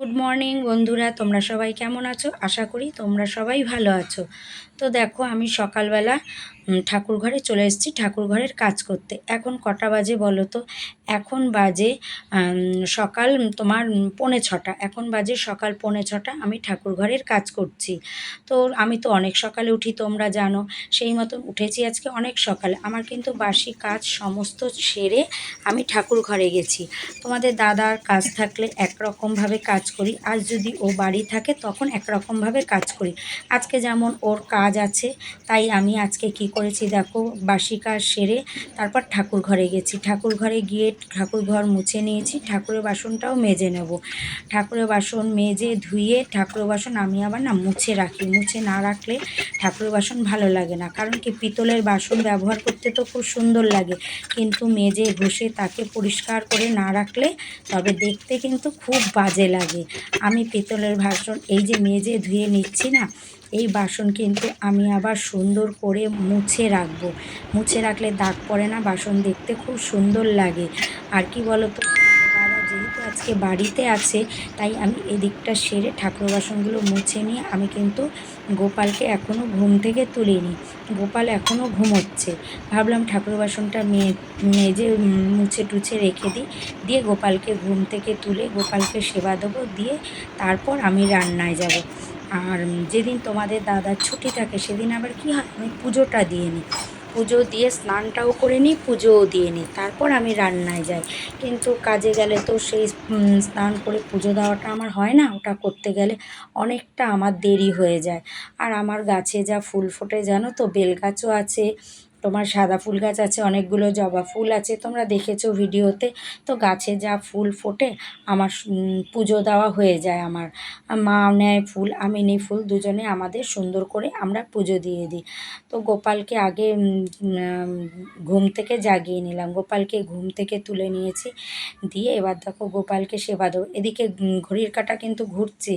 Good morning বন্ধুরা, তোমরা সবাই কেমন আছো? আশা করি তোমরা সবাই ভালো আছো। তো দেখো, আমি সকালবেলা ঠাকুর ঘরে চলে এসেছি, ঠাকুর ঘরের কাজ করতে। এখন কটা বাজে বলো তো? এখন বাজে সকাল তোমার পৌনে ছটা। এখন বাজে সকাল পৌনে ছটা, আমি ঠাকুর ঘরের কাজ করছি। তো আমি তো অনেক সকালে উঠি, তোমরা জানো। সেই মতন উঠেছি আজকে অনেক সকালে। আমার কিন্তু বাসি কাজ সমস্ত সেরে আমি ঠাকুর ঘরে গেছি। তোমাদের দাদার কাজ থাকলে একরকমভাবে কাজ করি। আর যদি ও বাড়ি থাকে, তখন একরকমভাবে কাজ করি। আজকে যেমন ওর কাজ আছে, তাই আমি আজকে কি করেছি, দেখো, বাসি কাজ সেরে তারপর ঠাকুর ঘরে গেছি। ঠাকুর ঘরে গিয়ে ঠাকুর ঘর মুছে নিয়েছি, ঠাকুরের বাসনটাও মেজে নেব। ঠাকুরের বাসন মেজে ধুয়ে ঠাকুরের বাসন আমি আবার না মুছে রাখি। মুছে না রাখলে ঠাকুরের বাসন ভালো লাগে না। কারণ কি, পিতলের বাসন ব্যবহার করতে তো খুব সুন্দর লাগে। কিন্তু মেজে ঘষে তাকে পরিষ্কার করে না রাখলে তবে দেখতে কিন্তু খুব বাজে লাগে। আমি পিতলের বাসন, এই যে মেজে ধুয়ে নিচ্ছি না এই বাসন কিন্তু আমি আবার সুন্দর করে মুছে রাখব। মুছে রাখলে দাগ পড়ে না, বাসন দেখতে খুব সুন্দর লাগে। আর কি বলো তো দাদা যেহেতু আজকে বাড়িতে আছে, তাই আমি এদিকটা সেরে ঠাকুর বাসনগুলো মুছে নিয়ে আমি কিন্তু গোপালকে এখনও ঘুম থেকে তুলিনি। গোপাল এখনও ঘুমোচ্ছে। ভাবলাম ঠাকুর বাসনটা মেজে মুছে টুছে রেখে দিই। দিয়ে গোপালকে ঘুম থেকে তুলে গোপালকে সেবা দেবো। দিয়ে তারপর আমি রান্নায় যাব। আর যেদিন তোমাদের দাদার ছুটি থাকে, সেদিন আবার কি হয়? আমি পুজোটা দিয়ে নিই। পুজো দিয়ে স্নানটাও করে নিই, পুজোও দিয়ে নিই। তারপর আমি রান্নায় যাই। কিন্তু কাজে গেলে তো সেই স্নান করে পুজো দেওয়াটা আমার হয় না। ওটা করতে গেলে অনেকটা আমার দেরি হয়ে যায়। আর আমার গাছে যা ফুল ফোটে, জানো তো? বেল গাছও আছে তোমার সাদা ফুল গাছ আছে, অনেকগুলো জবা ফুল আছে, তোমরা দেখেছ ভিডিওতে। তো গাছে যা ফুল ফোটে, আমার পুজো দেওয়া হয়ে যায় আমার। মা নেয় ফুল, আমি নিই ফুল, দুজনে আমাদের সুন্দর করে আমরা পুজো দিয়ে দিই। তো গোপালকে আগে ঘুম থেকে জাগিয়ে নিলাম। গোপালকে ঘুম থেকে তুলে নিয়েছি, দিয়ে এবার দেখো গোপালকে সেবা দেবো। এদিকে ঘড়ির কাটা কিন্তু ঘুরছে,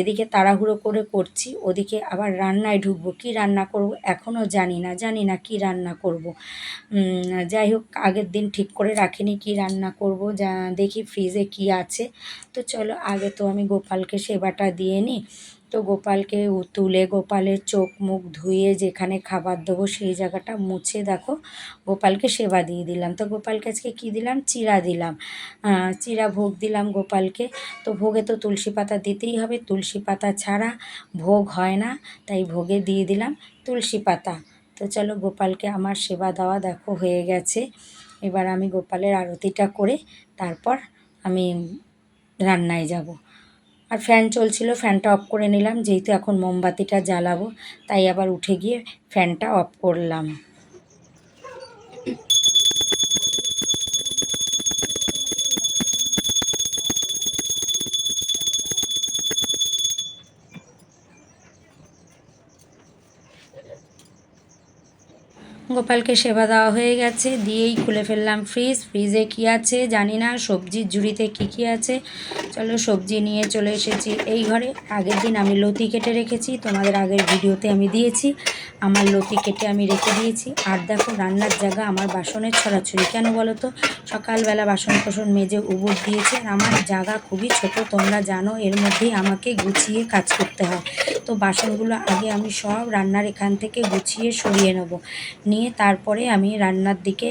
এদিকে তাড়াহুড়ো করে করছি, ওদিকে আবার রান্নায় ঢুকবো। কি রান্না করব এখনও জানি না জানি না কি রান্না করব। উম, যাই হোক আগের দিন ঠিক করে রাখিনি কি রান্না করব যা দেখি ফ্রিজে কি আছে। তো চলো আগে তো আমি গোপালকে সেবাটা দিয়ে নিই তো গোপালকে তুলে গোপালের চোখ মুখ ধুয়ে যেখানে খাবার দেবো সেই জায়গাটা মুছে দেখো গোপালকে সেবা দিয়ে দিলাম। তো গোপালকে আজকে কী দিলাম? চিরা দিলাম। চিরা ভোগ দিলাম গোপালকে। তো ভোগে তো তুলসী পাতা দিতেই হবে তুলসী পাতা ছাড়া ভোগ হয় না তাই ভোগে দিয়ে দিলাম তুলসী পাতা। তো চলো গোপালকে আমার সেবা দেওয়া দেখো হয়ে গেছে। এবার আমি গোপালের আরতিটা করে তারপর আমি রান্নায় যাব। আর ফ্যান চলছিল, ফ্যানটা অফ করে নিলাম, যেহেতু এখন মোমবাতিটা জ্বালাবো, তাই আবার উঠে গিয়ে ফ্যানটা অফ করলাম। গোপালকে সেবা দেওয়া হয়ে গেছে। দিয়েই খুলে ফেললাম ফ্রিজ ফ্রিজে কি আছে জানি না। সবজির ঝুড়িতে কি কি আছে? চলো সবজি নিয়ে চলে এসেছি এই ঘরে। আগের দিন আমি লতি কেটে রেখেছি। তোমাদের আগের ভিডিওতে আমি দিয়েছি। আমার লতি কেটে আমি রেখে দিয়েছি। আর দেখো রান্নার জায়গা আমার বাসনের ছড়াছড়ি। কেন বলো তো? সকালবেলা বাসন কোসন মেজে উবুর দিয়েছে। আমার জায়গা খুবই ছোট। তোমরা জানো এর মধ্যেই আমাকে গুছিয়ে কাজ করতে হয়। তো বাসনগুলো আগে আমি সব রান্নার এখান থেকে গুছিয়ে সরিয়ে নেব। নিয়ে তারপরে আমি রান্নার দিকে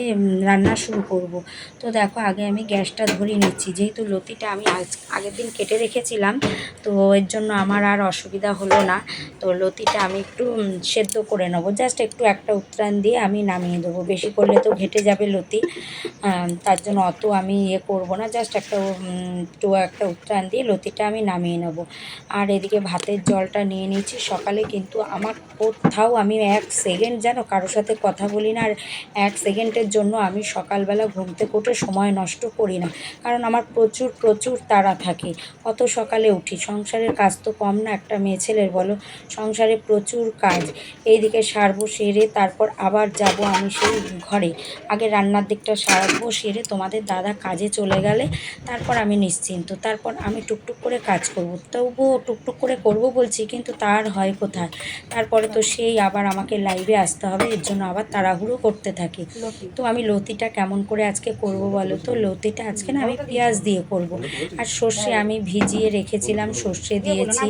রান্না শুরু করব। তো দেখো, আগে আমি গ্যাসটা ধরিয়ে নিচ্ছি। যেহেতু লতিটা আমি আজ, আগের দিন কেটে রেখেছিলাম, তো এর জন্য আমার আর অসুবিধা হলো না। তো লতিটা আমি একটু সেদ্ধ করে নেব। জাস্ট একটু একটা উত্তরান দিয়ে আমি নামিয়ে দেবো। বেশি করলে তো ঘেটে যাবে লতি। তার জন্য অত আমি ইয়ে করব না। জাস্ট একটা একটু একটা উত্তরান দিয়ে লতিটা আমি নামিয়ে নেব। আর এদিকে ভাতের জলটা নিয়ে নিয়েছি। সকালে কিন্তু আমার কোথাও আমি এক সেকেন্ড যেন কারোর সাথে কথা বলি না, আর এক সেকেন্ডের জন্য আমি সকালবেলা ঘুম থেকে উঠে সময় নষ্ট করি না, কারণ আমার প্রচুর প্রচুর তাড়া থাকে। অত সকালে উঠি। সংসারের কাজ তো কম না, একটা মেয়ে ছেলের বলো। সংসারে প্রচুর কাজ। এইদিকে সারবো সেরে, তারপর আবার যাব আমি সেই ঘরে। আগে রান্নার দিকটা সারবো সেরে, তোমাদের দাদা কাজে চলে গেলে তারপর আমি নিশ্চিন্ত। তারপর আমি টুকটুক করে কাজ করব। তবুও টুকটুক করে করব বলছি, কিন্তু তার হয় কোথায়? তারপরে তো সেই আবার আমাকে লাইভে আসতে হবে এর জন্য আবার তাড়াহুড়ো করতে থাকি। তো আমি লতিটা কেমন করে আজকে করব বলো তো? লতিটা আজকে না আমি পেঁয়াজ দিয়ে করব। আর সর্ষে আমি ভিজিয়ে রেখেছিলাম সর্ষে দিয়েছি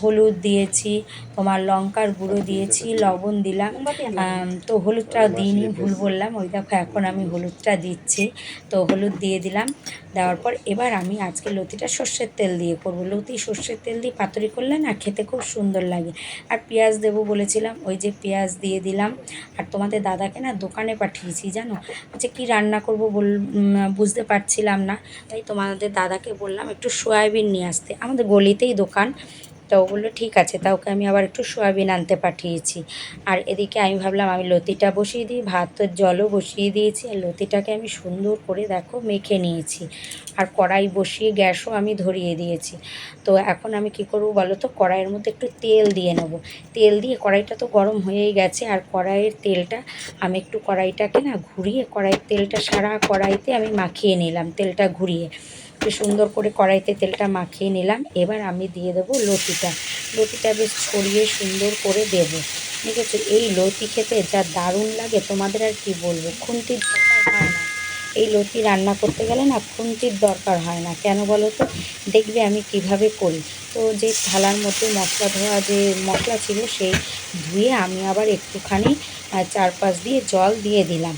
হলুদ দিয়েছি তোমার লঙ্কার গুঁড়ো দিয়েছি লবণ দিলাম। তো হলুদটা দিইনি ভুল বললাম। ওই দেখো এখন আমি হলুদটা দিচ্ছি। তো হলুদ দিয়ে দিলাম। দেওয়ার পর এবার আমি আজকে লতিটা সর্ষের তেল দিয়ে করব। লতি, সর্ষের তেল দিয়ে পাতুরি করলে না খেতে খুব সুন্দর লাগে। আর পেঁয়াজ দেবো বলেছিলাম, ওই যে পেঁয়াজ দিয়ে দিলাম। আর তোমাদের দাদাকে না দোকানে পাঠিয়েছি, জানো? আচ্ছা কি রান্না করব বল বুঝতে পারছিলাম না। তাই তোমাদের দাদাকে বললাম একটু সয়াবিন নিয়ে আসতে। আমাদের গলিতেই দোকান। তো ও বলল, ঠিক আছে, তা ওকে আমি আবার একটু সোয়াবিন আনতে পাঠিয়েছি। আর এদিকে আমি ভাবলাম, আমি লতিটা বসিয়ে দিই, ভাতের জলও বসিয়ে দিয়েছি, আর লতিটাকে আমি সুন্দর করে দেখো মেখে নিয়েছি। আর কড়াই বসিয়ে গ্যাসও আমি ধরিয়ে দিয়েছি। তো এখন আমি কি করব বলো তো, কড়াইয়ের মধ্যে একটু তেল দিয়ে নেব। তেল দিয়ে, কড়াইটা তো গরম হয়েই গেছে, আর কড়াইয়ের তেলটা, আমি একটু কড়াইটাকে না ঘুরিয়ে, কড়াইয়ের তেলটা সারা কড়াইতে আমি মাখিয়ে নিলাম, তেলটা ঘুরিয়ে। বেশ সুন্দর করে কড়াইতে তেলটা মাখিয়ে নিলাম। এবার আমি দিয়ে দেবো লতিটা। লতিটা বেশ ছড়িয়ে সুন্দর করে দেব। ঠিক আছে? এই লতি খেতে যা দারুণ লাগে, তোমাদের আর কি বলব? খুন্তির দরকার হয় না। এই লতি রান্না করতে গেলে না খুন্তির দরকার হয় না। কেন বলো তো? দেখবে আমি কীভাবে করি। তো যে থালার মধ্যে মশলা ধোয়া, যে মশলা ছিল, সেই ধুয়ে আমি আবার একটুখানি চারপাশ দিয়ে জল দিয়ে দিলাম।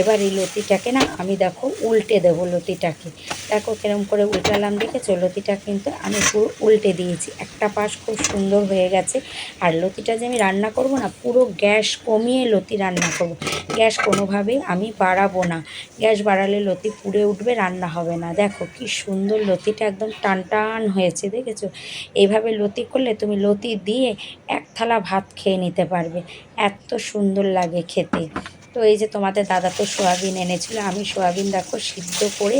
এবার এই লতিটাকে না আমি দেখো উল্টে দেবো লতিটাকে। দেখো কিরম করে উল্টালাম, দেখেছ? লতিটা কিন্তু আমি পুরো উল্টে দিয়েছি। একটা পাশ খুব সুন্দর হয়ে গেছে। আর লতিটা যে আমি রান্না করব না, পুরো গ্যাস কমিয়ে লতি রান্না করব। গ্যাস কোনোভাবেই আমি বাড়াবো না। গ্যাস বাড়ালে লতি পুড়ে উঠবে, রান্না হবে না। দেখো কি সুন্দর লতিটা একদম টান টান হয়েছে, দেখেছ? এইভাবে লতি করলে তুমি লতি দিয়ে এক থালা ভাত খেয়ে নিতে পারবে। এত সুন্দর লাগে খেতে। তো এই যে তোমাদের দাদা তো সোয়াবিন এনেছিল, আমি সোয়াবিন দেখো সিদ্ধ করে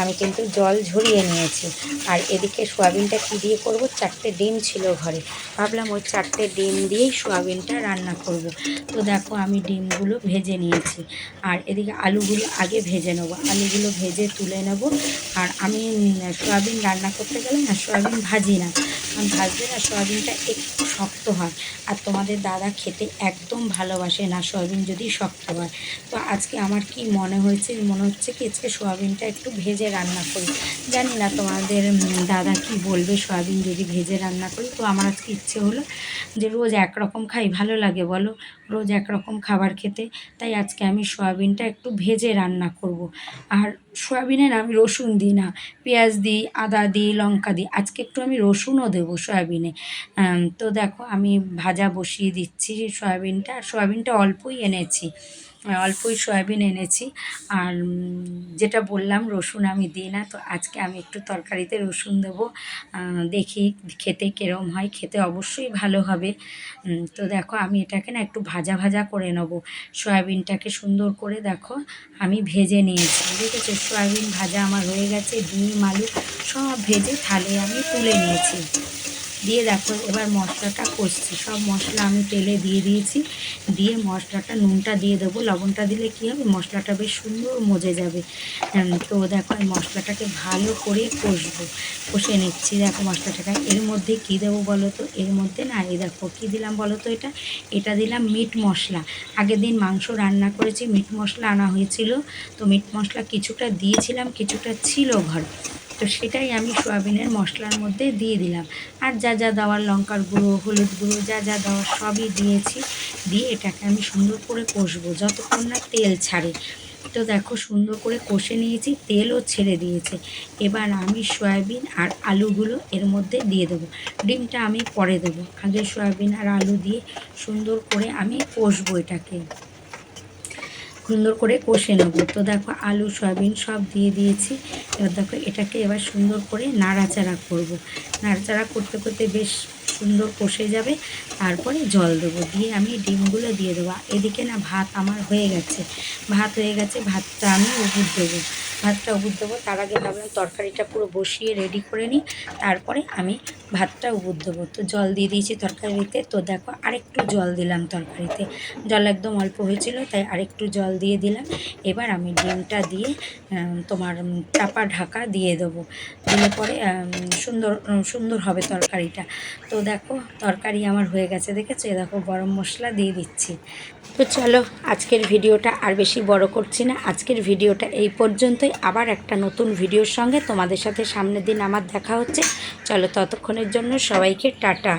আমি কিন্তু জল ঝরিয়ে নিয়েছি। আর এদিকে সোয়াবিনটা কী দিয়ে করব? চারটে ডিম ছিল ঘরে। ভাবলাম ওই চারটে ডিম দিয়েই সোয়াবিনটা রান্না করব। তো দেখো আমি ডিমগুলো ভেজে নিয়েছি। আর এদিকে আলুগুলো আগে ভেজে নেব। আলুগুলো ভেজে তুলে নেব। আর আমি সোয়াবিন রান্না করতে গেলে না, সোয়াবিন ভাজি না। ভাজলে না সোয়াবিনটা একটু শক্ত হয়। আর তোমাদের দাদা খেতে একদম ভালোবাসে না সোয়াবিন যদি শক্ত হয় তো আজকে আমার কি মনে হয়েছে, মনে হচ্ছে কি আজকে সোয়াবিনটা একটু ভেজে রান্না করি। জানি না তোমাদের দাদা কি বলবে, সোয়াবিন যদি ভেজে রান্না করি। তো আমার আজকে ইচ্ছে হলো যে রোজ একরকম খাই, ভালো লাগে বলো? রোজ একরকম খাবার খেতে। তাই আজকে আমি সোয়াবিনটা একটু ভেজে রান্না করব। আর সোয়াবিনে না আমি রসুন দিই না, পেঁয়াজ দিই, আদা দিই, লঙ্কা দিই। আজকে একটু আমি রসুনও দেবো সয়াবিনে। তো দেখো আমি ভাজা বসিয়ে দিচ্ছি সয়াবিনটা। সয়াবিনটা অল্পই এনেছি। অল্পই সয়াবিন এনেছি। আর যেটা বললাম রসুন আমি দিই না, তো আজকে আমি একটু তরকারিতে রসুন দেবো। দেখি খেতে কীরম হয়, খেতে অবশ্যই ভালো হবে। তো দেখো আমি এটাকে না একটু ভাজা ভাজা করে নেব। সয়াবিনটাকে সুন্দর করে দেখো আমি ভেজে নিয়েছি। দেখেছ? সয়াবিন ভাজা আমার হয়ে গেছে, ডিম, আলু সব ভেজে থালে আমি তুলে নিয়েছি। দিয়ে দেখো, এবার মশলাটা কষছি। সব মশলা আমি তেলে দিয়ে দিয়েছি। দিয়ে মশলাটা, নুনটা দিয়ে দেবো। লবণটা দিলে কী হবে? মশলাটা বেশ সুন্দর মজে যাবে। তো দেখো আমি মশলাটাকে ভালো করে কষবো। কষে নিচ্ছি। দেখো মশলাটাকে। এর মধ্যে কী দেবো বলো তো? এর মধ্যে না, এই দেখো, কী দিলাম বলো তো এটা? এটা দিলাম মিট মশলা। আগের দিন মাংস রান্না করেছি, মিট মশলা আনা হয়েছিল। তো মিট মশলা কিছুটা দিয়েছিলাম, কিছুটা ছিল ঘরে। তো সেটাই আমি সোয়াবিনের মশলার মধ্যে দিয়ে দিলাম। আর যা যা দেওয়ার লঙ্কার গুঁড়ো, হলুদ গুঁড়ো, যা যা দেওয়ার সবই দিয়েছি। দিয়ে এটাকে আমি সুন্দর করে কষবো, যতক্ষণ না তেল ছাড়ে। তো দেখো সুন্দর করে কষে নিয়েছি, তেলও ছেড়ে দিয়েছে। এবার আমি সয়াবিন আর আলুগুলো এর মধ্যে দিয়ে দেবো। ডিমটা আমি পরে দেবো। আগে সয়াবিন আর আলু দিয়ে সুন্দর করে আমি কষবো এটাকে। সুন্দর করে কষে নেব। তো দেখো আলু, সয়াবিন সব দিয়ে দিয়েছি। এবার দেখো এটাকে এবার সুন্দর করে নাড়াচাড়া করব। নাড়াচাড়া করতে করতে বেশ সুন্দর কষে যাবে। তারপরে জল দেবো। দিয়ে আমি ডিমগুলো দিয়ে দেবো। এদিকে না ভাত আমার হয়ে গেছে। ভাত হয়ে গেছে, ভাতটা আমি উপর দেবো। ভাতটা উবুর দেবো তার আগে ভাবলাম তরকারিটা পুরো বসিয়ে রেডি করে নিই, তারপরে আমি ভাতটা উবুর দেবো তো জল দিয়ে দিয়েছি তরকারিতে, তো দেখো আরেকটু জল দিলাম তরকারিতে। জল একদম অল্প হয়েছিল, তাই আরেকটু জল দিয়ে দিলাম। এবার আমি ডিমটা দিয়ে তোমার চাপা ঢাকা দিয়ে দেবো। দিলে পরে সুন্দর সুন্দর হবে তরকারিটা। তো দেখো তরকারি আমার হয়ে গেছে, দেখেছ? এ দেখো গরম মশলা দিয়ে দিচ্ছি। তো চলো আজকের ভিডিওটা আর বেশি বড় করছি না। আজকের ভিডিওটা এই পর্যন্তই আবার একটা নতুন ভিডিওর সঙ্গে তোমাদের সাথে সামনের দিন আমার দেখা হচ্ছে। চলো ততক্ষণের জন্য সবাইকে টাটা।